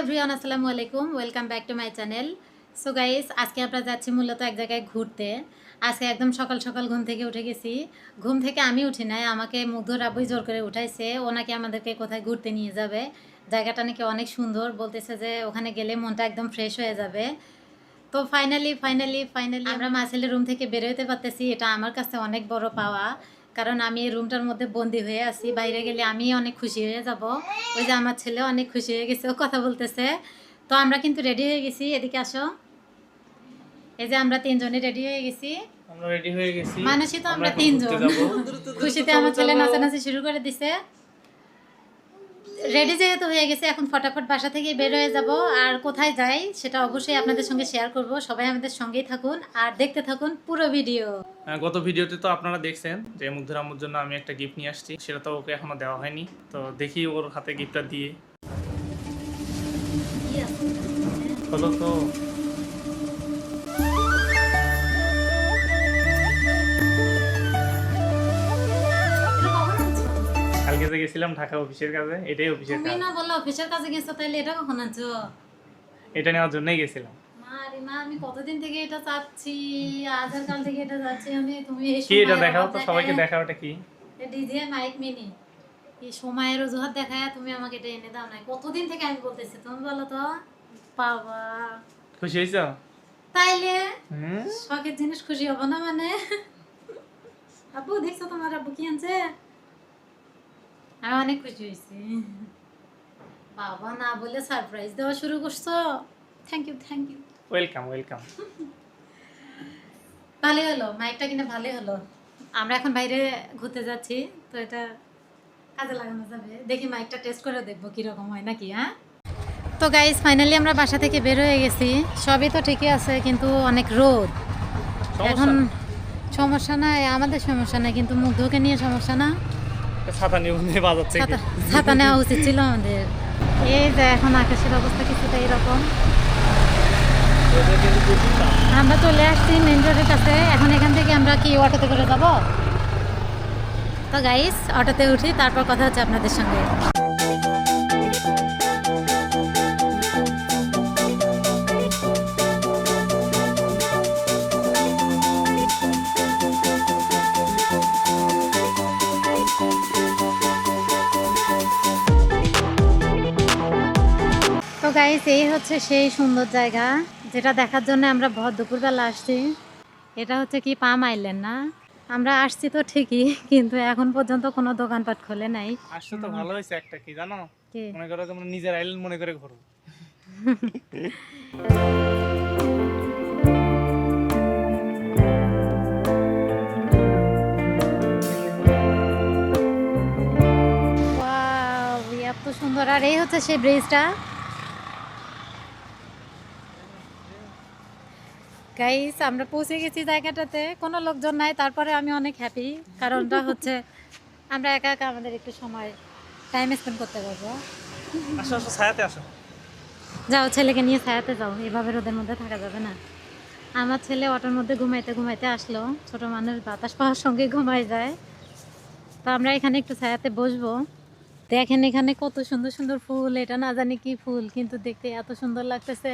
Everyone আসসালামু আলাইকুম। Welcome back to my channel so guys আজকে আমরা যাচ্ছি মূলত এক জায়গায় ঘুরতে। আজকে একদম সকাল সকাল ঘুম থেকে উঠে গেছি। ঘুম থেকে আমি উঠি নাই আমাকে মুগ্ধর আবুই জোর করে উঠাইছে। ওনাকে আমাদেরকে কোথায় ঘুরতে নিয়ে যাবে? জায়গাটা নাকি অনেক সুন্দর। বলতেছে যে ওখানে গেলে মনটা একদম ফ্রেশ হয়ে যাবে। তো ফাইনালি ফাইনালি ফাইনালি আমরা মাছেলের রুম থেকে বেরোতে পারতেছি। এটা আমার কাছে অনেক বড় পাওয়া। কারণ আমি এই রুমটার মধ্যে বন্দি হয়ে আছি বাইরে গেলে আমি অনেক খুশি হয়ে যাব। ওই যে আমার ছেলে অনেক খুশি হয়ে গেছে ও কথা বলতেছে। তো আমরা কিন্তু রেডি হয়ে গেছি এদিকে আসো। এই যে আমরা তিনজনে রেডি হয়ে গেছি। আমরা রেডি হয়ে গেছি মানুষই তো আমরা তিনজন। খুশিতে আমার ছেলে নাচানাচি শুরু করে দিছে। রেডি যেহেতু হয়ে গেছে, এখন ফটাফট বাসা থেকে বের হয়ে যাব। আর কোথায় যাই সেটা অবশ্যই আপনাদের সঙ্গে শেয়ার করব। সবাই আমাদের সঙ্গেই থাকুন আর দেখতে থাকুন পুরো ভিডিও গত ভিডিওতে তো আপনারা দেখছেন যে মুগ্ধর জন্য আমি একটা গিফট নিয়ে আসছি। সেটা তো ওকে এখনও দেওয়া হয়নি। তো দেখি ওর হাতে গিফটটা দিয়ে। হলো তো। গেছিলাম ঢাকা অফিসের কাজে এটাই অফিসের তুমি না বলল অফিসের কাছে গেছো তাইলে এটা কখন আছো এটা নেওয়ার জন্যই গেছিলাম। মা রে মা আমি কতদিন থেকে এটা চাচ্ছি আজের কাল থেকে এটা চাচ্ছি আমি তুমি এই কি এটা দেখাও তো সবাইকে দেখাও এটা কি? ডিজে মাইক মিনি এই সময়ের অজুহাত দেখায় তুমি আমাকে এটা এনে দাও নাই। কতদিন থেকে আমি বলতেছি তুমি বলো তো? বাবা। খুশি হয়েছো? তাইলে হুম। শখের জিনিস খুশি হব না মানে? আব্বু দেখছ তোমার আব্বু কি আনছে? আমি অনেক খুশি হয়েছি। বাবা না বলে সারপ্রাইজ দেওয়া শুরু করছ। Thank you thank you welcome welcome ভালোই হলো মাইকটা কিনে ভালোই হলো। আমরা এখন বাইরে ঘুরতে যাচ্ছি তো এটা কাজে লাগানো যাবে। দেখি মাইকটা টেস্ট করে দেখব কীরকম হয় নাকি হ্যাঁ? তো গাইজ ফাইনালি আমরা বাসা থেকে বের হয়ে গেছি। সবই তো ঠিকই আছে কিন্তু অনেক রোদ। এখন সমস্যা নাই আমাদের সমস্যা নাই কিন্তু মুগ্ধকে নিয়ে সমস্যা না। ছাতা নেওয়া উচিত ছিল আমাদের। এই যে এখন আকাশের অবস্থা কিছুটা এরকম। আমরা চলে আসছি মেন রোডের কাছে। এখন এখান থেকে আমরা কি অটোতে করে যাব? তো গাইস অটোতে উঠি, তারপর কথা হচ্ছে আপনাদের সঙ্গে। হচ্ছে সেই সুন্দর জায়গা যেটা দেখার জন্য আমরা ভর দুপুরবেলা আসছি। এটা হচ্ছে কি পাম আইল্যান্ড না? আমরা আসছি তো ঠিকই কিন্তু এখন পর্যন্ত কোনো দোকানপাট খোলে নাই। আসলে তো ভালো হয়েছে একটা কি জানো? মনে করো তোমরা নিজের আইল্যান্ড মনে করে ঘোরো। সুন্দর। আর এই হচ্ছে সেই ব্রিজটা। গাইস আমরা পৌঁছে গেছি জায়গাটাতে। কোনো লোকজন নাই তারপরে আমি অনেক হ্যাপি কারণটা হচ্ছে আমরা একা একা আমাদের একটু সময় টাইম স্পেন্ড করতে পারব। আসো আসো ছায়াতে আসো। যাও ছেলেকে নিয়ে ছায়াতে যাও। এভাবে রোদের মধ্যে থাকা যাবে না। আমার ছেলে অটোর মধ্যে ঘুমাইতে ঘুমাইতে আসলো। ছোট মানুষ বাতাস পাওয়ার সঙ্গে ঘুমাই যায়। তো আমরা এখানে একটু ছায়াতে বসবো। দেখেন এখানে কত সুন্দর সুন্দর ফুল। এটা না জানি কি ফুল কিন্তু দেখতে এত সুন্দর লাগতেছে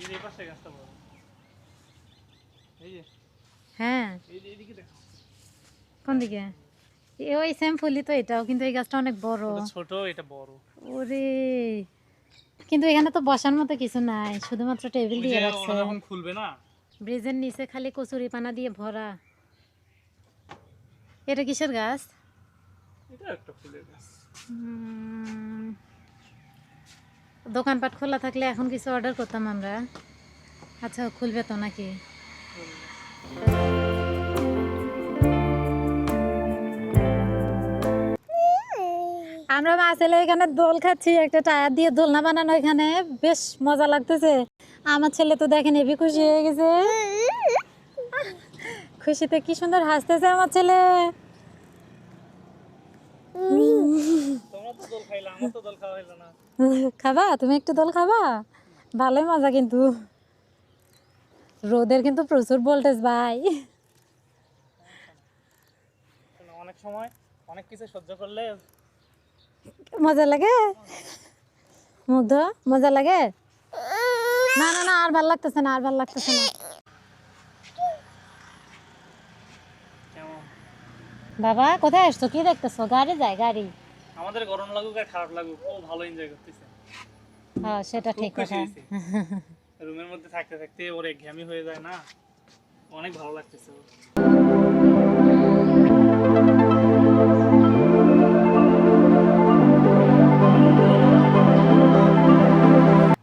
এই যে এই পাশে গাছটা বড় এই যে হ্যাঁ। এই যে এইদিকে দেখো। কোন দিকে? ওই সেম ফুলই তো এটাও কিন্তু এই গাছটা অনেক বড়। ছোট এটা বড়। ওরে। কিন্তু এখানে তো বসার মতো কিছু নাই শুধুমাত্র টেবিল দিয়ে রাখছে। ওরা খুলবে না? ব্রিজের নিচে খালি কচুরি পানা দিয়ে ভরা। এটা কিসের গাছ? এটা একটা ফুলের গাছ। দোকানপাট খোলা থাকলে এখন কিছু অর্ডার করতাম আমরা। আচ্ছা খুলবে তো নাকি? আমরা মাছেলে এখানে দোল খাচ্ছি একটা টায়ার দিয়ে দোলনা বানানো এখানে। বেশ মজা লাগতেছে। আমার ছেলে তো দেখেন হেবি খুশি হয়ে গেছে। খুশিতে কি সুন্দর হাসতেছে আমার ছেলে। খাবা? তুমি একটু দোল খাবা? ভালোই মজা কিন্তু। রোদের কিন্তু প্রচুর ভোল্টেজ ভাই। অনেক সময় অনেক কিছু সহ্য করলে মজা লাগে? মুগ্ধ? মজা লাগে? না না না আর ভালো লাগতেছে না আর ভালো লাগতেছে না। বাবা কোথায় আসছো? কি দেখতেছো? গাড়ি যায় গাড়ি। আমাদের গরম লাগুক আর খারাপ লাগুক ও ভালো এনজয় করতেছে। হ্যাঁ সেটা ঠিক কথা। রুমের মধ্যে থাকতে থাকতে ওর একঘেয়ামি হয়ে যায় না। অনেক ভালো লাগতেছে ওর।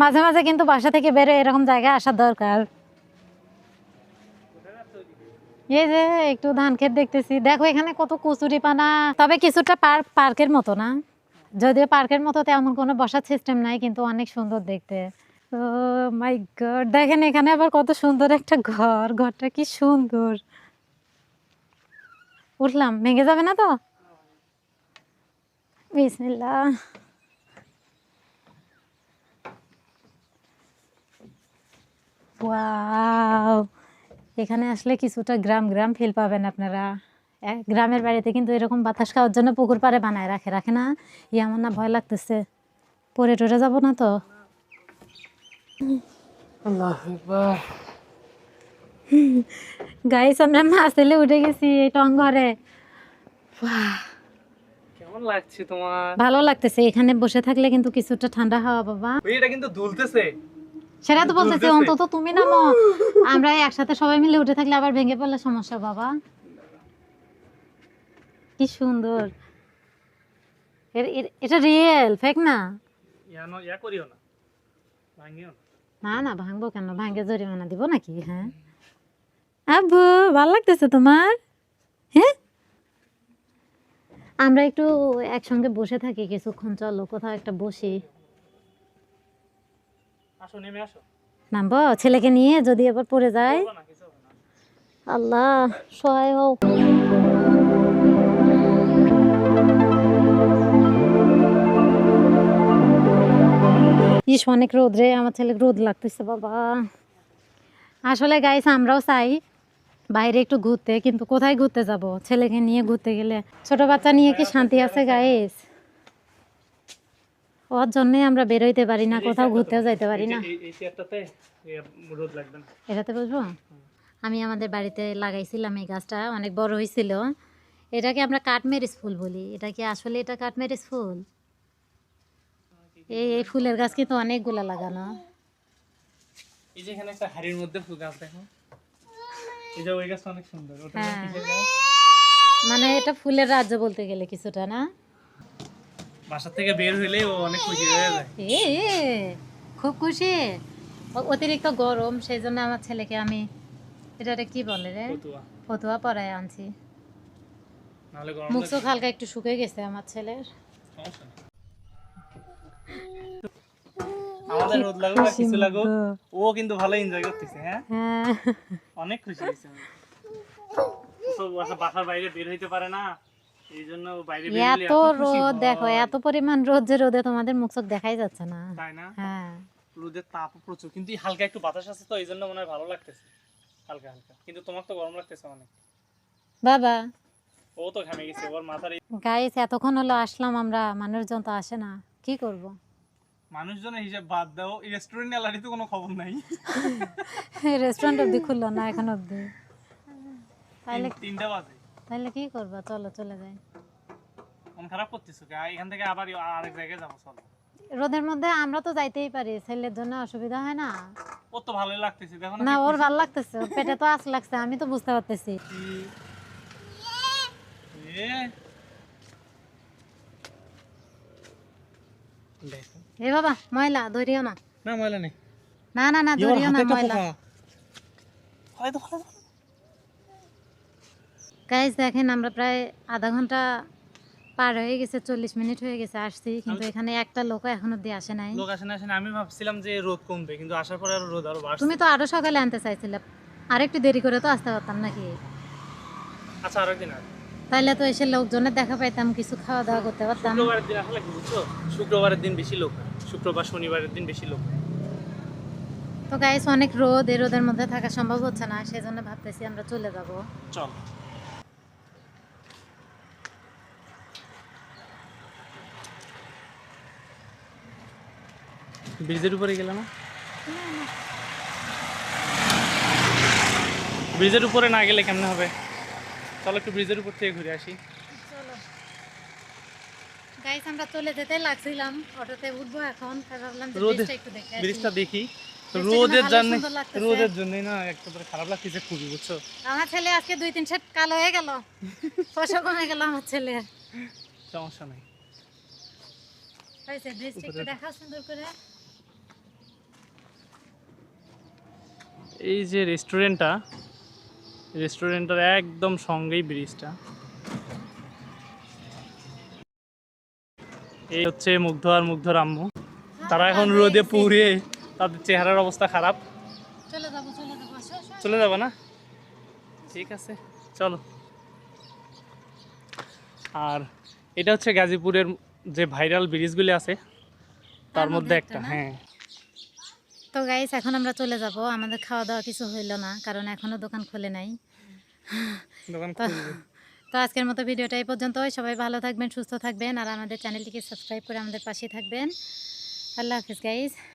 মাঝে মাঝে কিন্তু বাসা থেকে বেরো এরকম জায়গায় আসা দরকার। এই যে একটু ধান ক্ষেত দেখতেছি। দেখো এখানে কত কচুরি পানা। তবে কিছুটা পার্ক পার্কের মতো না। যদিও পার্কের মতো তেমন কোনো বসার সিস্টেম নাই, কিন্তু অনেক সুন্দর দেখতে। ও মাই গড, দেখেন এখানে আবার কত সুন্দর একটা ঘর, ঘরটা কি সুন্দর। উঠলাম, ভেঙে যাবে না তো? বিসমিল্লাহ। ওয়াও, এখানে আসলে কিছুটা গ্রাম গ্রাম ফিল পাবেন আপনারা। গ্রামের বাড়িতে কিন্তু এরকম বাতাস খাওয়ার জন্য পুকুর পাড়ে বানায় রাখে রাখে না? ই আমার না ভয় লাগতেছে। পরে টরে যাব না তো? গাইস আমরা মাসেলে উঠে গেছি এই কেমন লাগছে তোমার? ভালো লাগতেছে এখানে বসে থাকলে কিন্তু কিছুটা ঠান্ডা হাওয়া বাবা। এটা কিন্তু দুলতেছে। সেটা তো বলতেছি অন্তত তুমি নামো। আমরা একসাথে সবাই মিলে উঠে থাকলে আবার ভেঙে পড়লে সমস্যা বাবা। কি সুন্দর। এটা রিয়েল ফেক না ইয়া করিও না। ভাঙিও না। না না ভাঙবো কেন? ভাঙে জরিমানা দিব নাকি? হ্যাঁ। আব্বু ভালো লাগতেছে তোমার? হ্যাঁ? আমরা একটু একসঙ্গে বসে থাকি কিছুক্ষণ চলো কোথাও একটা বসি। আসো নেমে আসো। নামবো? ছেলেকে নিয়ে যদি আবার পড়ে যায়। আল্লাহ সহায় হোক ইস অনেক রোদ রে আমার ছেলে রোদ লাগতেছে বাবা। আসলে গাইস আমরাও চাই বাইরে একটু ঘুরতে কিন্তু কোথায় ঘুরতে যাব? ছেলেকে নিয়ে ঘুরতে গেলে। ছোট বাচ্চা নিয়ে কি শান্তি আছে গাইস ওর জন্যই আমরা বেরোইতে পারি না কোথাও ঘুরতেও যাইতে পারি না। এটাতে বসবো? আমি আমাদের বাড়িতে লাগাইছিলাম এই গাছটা অনেক বড় হয়েছিল এটাকে আমরা কাঠমেরিস ফুল বলি। এটা কি আসলে এটা কাঠমেরিস ফুল? এই এই ফুলের গাছ কিন্তু অনেকগুলা লাগানো। এই যে এখানে একটা হাড়ির মধ্যে ফুল গাছ দেখো। এই যে ওই গাছটা অনেক সুন্দর। ওটা হ্যাঁ। মানে এটা ফুলের রাজ্য বলতে গেলে কিছুটা না? বাসা থেকে বের হইলে ও অনেক খুশি হয়ে যায়। এ খুব খুশি। অতিরিক্ত গরম সেই জন্য আমার ছেলেকে আমি এটাতে কি বলে রে? ফতুয়া। পরায় আনছি। মুখ। চোখ হালকা একটু শুকিয়ে গেছে আমার ছেলের। সমস্যা। আমাদের রোদ লাগুক আর কিছু লাগুক ও কিন্তু ভালো এনজয় করতেছে হ্যাঁ? হ্যাঁ। অনেক খুশি হয়েছে বাসা- বাসার বাইরে বের হইতে পারে না এত রোদ দেখো এত পরিমাণ রোদ যে রোদে তোমাদের মুখ চোখ দেখাই যাচ্ছে না। তাই না? হ্যাঁ। রোদের তাপ প্রচুর কিন্তু হালকা একটু বাতাস আছে তো এই জন্য মনে হয় ভালো লাগতেছে। হালকা হালকা। কিন্তু তোমার তো গরম লাগতেছে অনেক। বাবা। ও তো ঘামে গেছে ওর মাথার গাইস এতক্ষণ হলো আসলাম আমরা মানুষজন তো আসে না। কি করব? মানুষজনের হিসাব বাদ দাও এই রেস্টুরেন্ট এলাকারই তো কোনো খবর নাই। রেস্টুরেন্ট অবধি খুললো না এখন অবধি। তিন- তিনটা বাজে। তাইলে কি করব? চলো চলে যাই। মন খারাপ করতেছো কে? এখান থেকে আবার আরেক জায়গায় যাব চলো। রোদের মধ্যে আমরা তো যাইতেই পারি ছেলের জন্য অসুবিধা হয় না। ওর তো ভালোই লাগতেছে দেখো না ওর ভালো লাগতেছে পেটে তো আস লাগছে আমি তো বুঝতে পারতেছি। এ? এ বাবা ময়লা ধরিও না না ময়লা নেই না না না ধরিও না ময়লা গাইজ দেখেন আমরা প্রায় আধা ঘণ্টা পার হয়ে গেছে চল্লিশ মিনিট হয়ে গেছে আসছি কিন্তু এখানে একটা লোক এখন অব্দি আসে নাই। লোক আসে না আসে না আমি ভাবছিলাম যে রোদ কমবে কিন্তু আসার পরে আরও রোদ আরও বাড়ছে। তুমি তো আরও সকালে আনতে চাইছিলে। আর একটু দেরি করে তো আসতে পারতাম নাকি? আচ্ছা আরেকদিন আর তাইলে তো এসে লোকজনের দেখা পাইতাম কিছু খাওয়া দাওয়া করতে পারতাম। শুক্রবারের দিন আসলে বুঝছ? শুক্রবারের দিন বেশি লোক শুক্রবার শনিবারের দিন বেশি লোক তো গাইস অনেক রোদ এই রোদের মধ্যে থাকা সম্ভব হচ্ছে না সেই জন্য ভাবতেছি আমরা চলে যাব। চল। ব্রিজের উপরে গেলে না? ব্রিজের উপরে না গেলে কেমনে হবে? চলো একটু ব্রিজের উপর থেকে ঘুরে আসি। গাইস আমরা চলে যেতে লাগছিলাম অটোতে উঠবো এখন ভাবলাম ব্রিজটা একটু দেখে ব্রিজটা দেখি। রোদের জন্য রোদের জন্যই না একেবারে খারাপ লাগতেছে খুবই বুঝছ? আমার ছেলে আজকে দুই তিন সেট কালো হয়ে গেল। ফসল কমে গেল আমার ছেলের। সমস্যা নাই। ব্রিজটা একটু দেখা সুন্দর করে। এই যে রেস্টুরেন্টটা রেস্টুরেন্টের একদম সঙ্গেই ব্রিজটা। এই হচ্ছে মুগ্ধ আর মুগ্ধর আম্মু তারা এখন রোদে পুড়ে তাদের চেহারার অবস্থা খারাপ। চলে যাব না? ঠিক আছে চলো। আর এটা হচ্ছে গাজীপুরের যে ভাইরাল ব্রিজগুলি আছে তার মধ্যে একটা হ্যাঁ। তো গাইস এখন আমরা চলে যাব। আমাদের খাওয়া দাওয়া কিছু হইল না কারণ এখনও দোকান খুলে নাই। তো তো আজকের মতো ভিডিওটা এই পর্যন্ত সবাই ভালো থাকবেন সুস্থ থাকবেন আর আমাদের চ্যানেলটিকে সাবস্ক্রাইব করে আমাদের পাশে থাকবেন। আল্লাহ হাফিজ গাইস